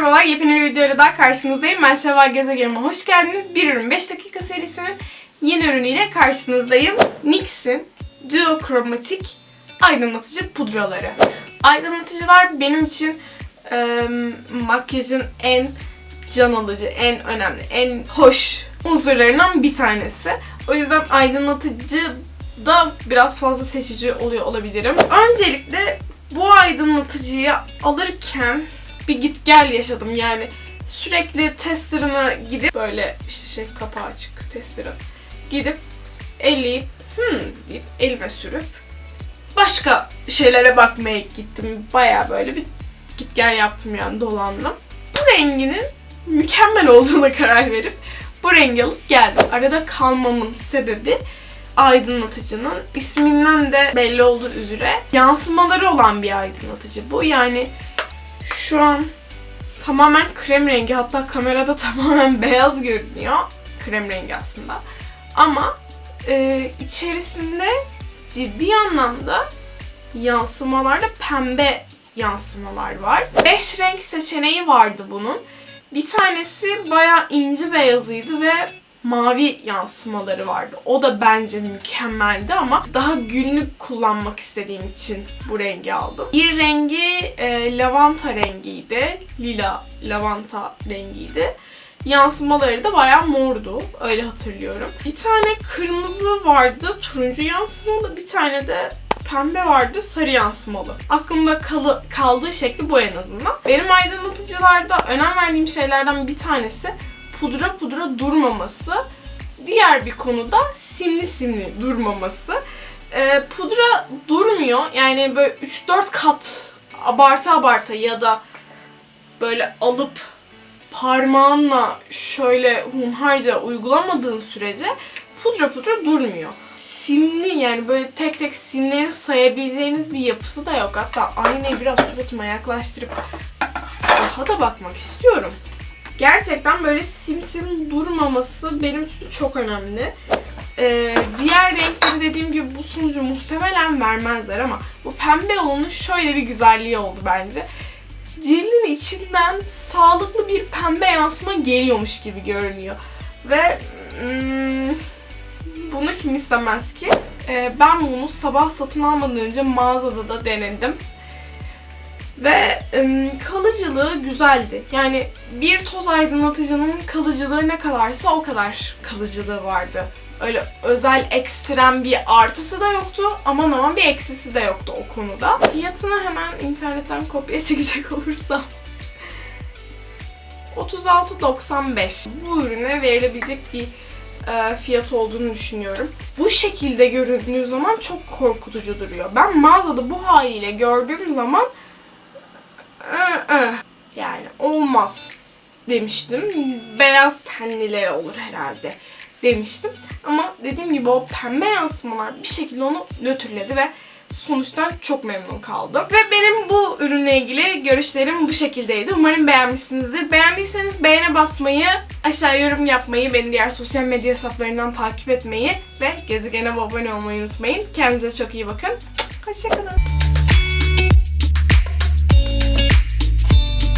merhabalar. Yepyeni bir videoyla daha karşınızdayım. Ben Şevval Gezegen'ime hoş geldiniz. Bir ürün 5 dakika serisinin yeni ürünüyle karşınızdayım. NYX'in Duochromatic aydınlatıcı pudraları. Aydınlatıcılar benim için e, makyajın en can alıcı, en önemli, en hoş unsurlarından bir tanesi. O yüzden aydınlatıcı da biraz fazla seçici oluyor olabilirim. Öncelikle bu aydınlatıcıyı alırken bir git gel yaşadım yani. Sürekli testerına gidip böyle işte şey kapağı açık testera gidip elleyip hmm deyip elime sürüp başka şeylere bakmaya gittim. Baya böyle bir git gel yaptım yani dolandım. Bu renginin mükemmel olduğuna karar verip bu rengi alıp geldim. Arada kalmamın sebebi aydınlatıcının isminden de belli olduğu üzere yansımaları olan bir aydınlatıcı bu. Yani şu an tamamen krem rengi hatta kamerada tamamen beyaz görünüyor. Krem rengi aslında. Ama e, içerisinde ciddi anlamda yansımalarda pembe yansımalar var. 5 renk seçeneği vardı bunun. Bir tanesi bayağı inci beyazıydı ve mavi yansımaları vardı. O da bence mükemmeldi ama daha günlük kullanmak istediğim için bu rengi aldım. Bir rengi e, lavanta rengiydi. Lila lavanta rengiydi. Yansımaları da bayağı mordu. Öyle hatırlıyorum. Bir tane kırmızı vardı. Turuncu yansımalı. Bir tane de pembe vardı sarı yansımalı. Aklımda kalı, kaldığı şekli bu en azından. Benim aydınlatıcılarda önem verdiğim şeylerden bir tanesi pudra pudra durmaması. Diğer bir konuda simli simli durmaması. Ee, pudra durmuyor. Yani böyle 3-4 kat abarta abarta ya da böyle alıp parmağınla şöyle hunharca uygulamadığın sürece pudra pudra durmuyor. Simli yani böyle tek tek simleri sayabileceğiniz bir yapısı da yok. Hatta aynayı biraz suratıma yaklaştırıp daha da bakmak istiyorum. Gerçekten böyle simsim durmaması benim için çok önemli. Ee, diğer renkleri dediğim gibi bu sonucu muhtemelen vermezler ama bu pembe olanın şöyle bir güzelliği oldu bence. Cildin içinden sağlıklı bir pembe yansıma geliyormuş gibi görünüyor. Ve hmm, bunu kim istemez ki? Ee, ben bunu sabah satın almadan önce mağazada da denedim. Ve kalıcılığı güzeldi. Yani bir toz aydınlatıcının kalıcılığı ne kadarsa o kadar kalıcılığı vardı. Öyle özel ekstrem bir artısı da yoktu ama normal bir eksisi de yoktu o konuda. Fiyatını hemen internetten kopya çekecek olursam 36.95 bu ürüne verilebilecek bir e, fiyat olduğunu düşünüyorum. Bu şekilde göründüğü zaman çok korkutucu duruyor. Ben mağazada bu haliyle gördüğüm zaman "Aa, yani olmaz demiştim. Beyaz tenliler olur herhalde demiştim. Ama dediğim gibi o pembe yansımalar bir şekilde onu nötrledi ve sonuçtan çok memnun kaldım. Ve benim bu ürünle ilgili görüşlerim bu şekildeydi. Umarım beğenmişsinizdir. Beğendiyseniz beğene basmayı, aşağı yorum yapmayı, beni diğer sosyal medya hesaplarından takip etmeyi ve gezegene abone olmayı unutmayın. Kendinize çok iyi bakın. Hoşçakalın.